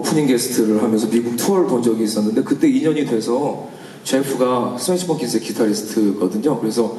오프닝 게스트를 하면서 미국 투어를 본 적이 있었는데 그때 인연이 돼서 제프가 스매시 펑키스의 기타리스트거든요. 그래서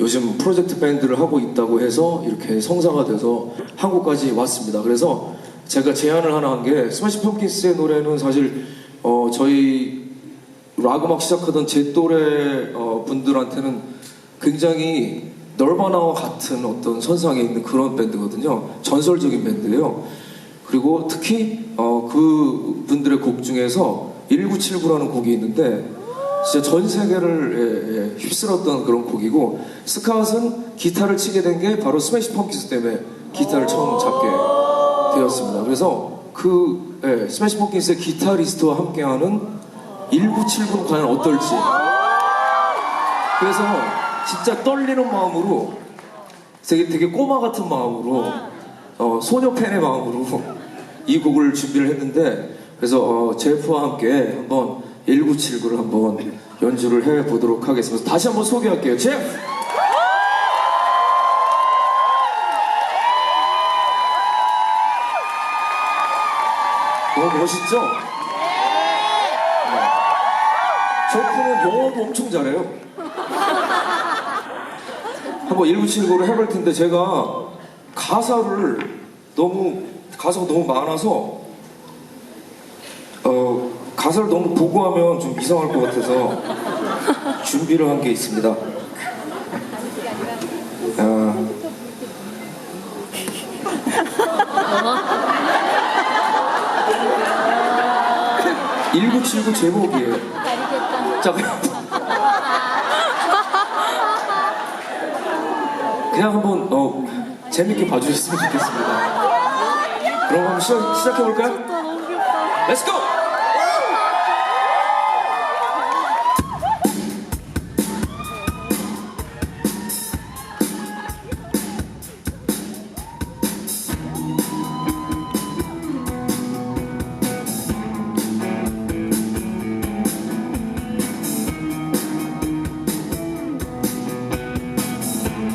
요즘 프로젝트 밴드를 하고 있다고 해서 이렇게 성사가 돼서 한국까지 왔습니다. 그래서 제가 제안을 하나 한 게 스매시 펑키스의 노래는 사실 어, 저희 락 음악 시작하던 제 또래 어, 분들한테는 굉장히 널바나와 같은 어떤 선상에 있는 그런 밴드거든요. 전설적인 밴드예요. 그리고 특히 어, 그 분들의 곡 중에서 1979라는 곡이 있는데 진짜 전 세계를 예, 예, 휩쓸었던 그런 곡이고 스카웃은 기타를 치게 된 게 바로 스매시 펑키스 때문에 기타를 처음 잡게 되었습니다. 그래서 그 예, 스매시 펑키스의 기타리스트와 함께하는 1979는 과연 어떨지 그래서 진짜 떨리는 마음으로 되게, 되게 꼬마 같은 마음으로 어, 소녀 팬의 마음으로 이 곡을 준비를 했는데 그래서 어, 제프와 함께 한번 1979를 한번 연주를 해 보도록 하겠습니다. 다시 한번 소개할게요. 제프! 너무 멋있죠? 네. 제프는 영어도 엄청 잘해요. 한번 1979를 해볼 텐데 제가 가사를 너무 가사가 너무 많아서 어 가사를 너무 보고 하면 좀 이상할 것 같아서 준비를 한 게 있습니다. 아, (1979) 제목이에요. 자, 그냥 그냥 한번 어, 재밌게 봐주셨으면 좋겠습니다. 그럼 한번 시작, 시작해볼까요? Let's go!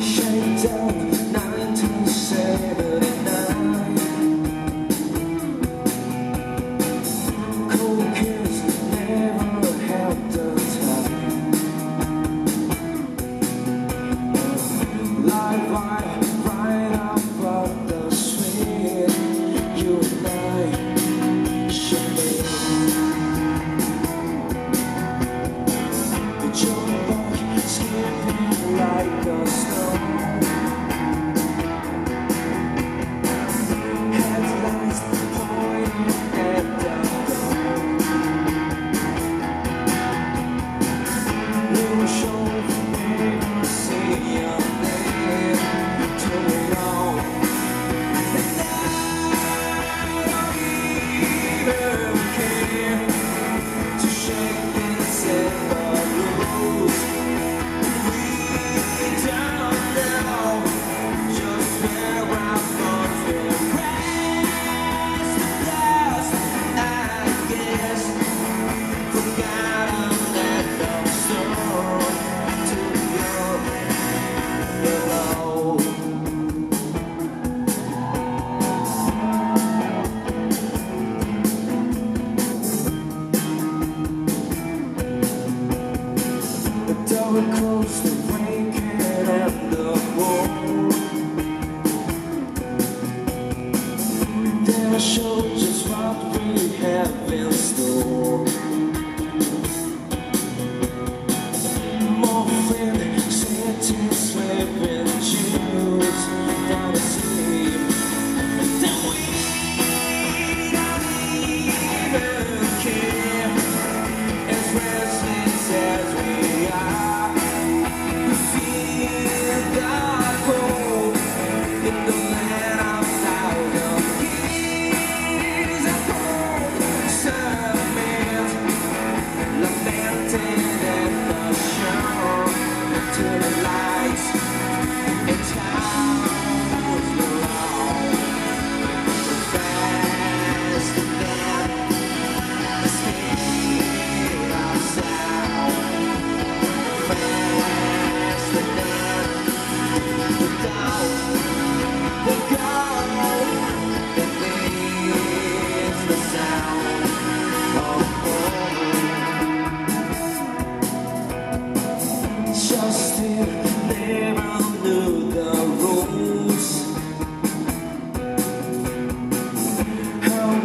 Shakedown 1979 Show just what we have in store.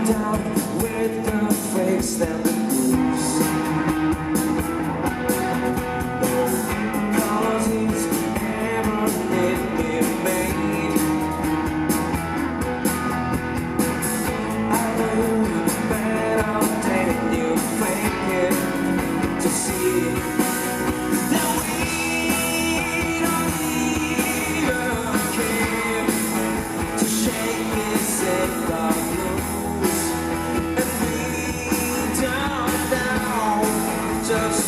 Down with the fakes and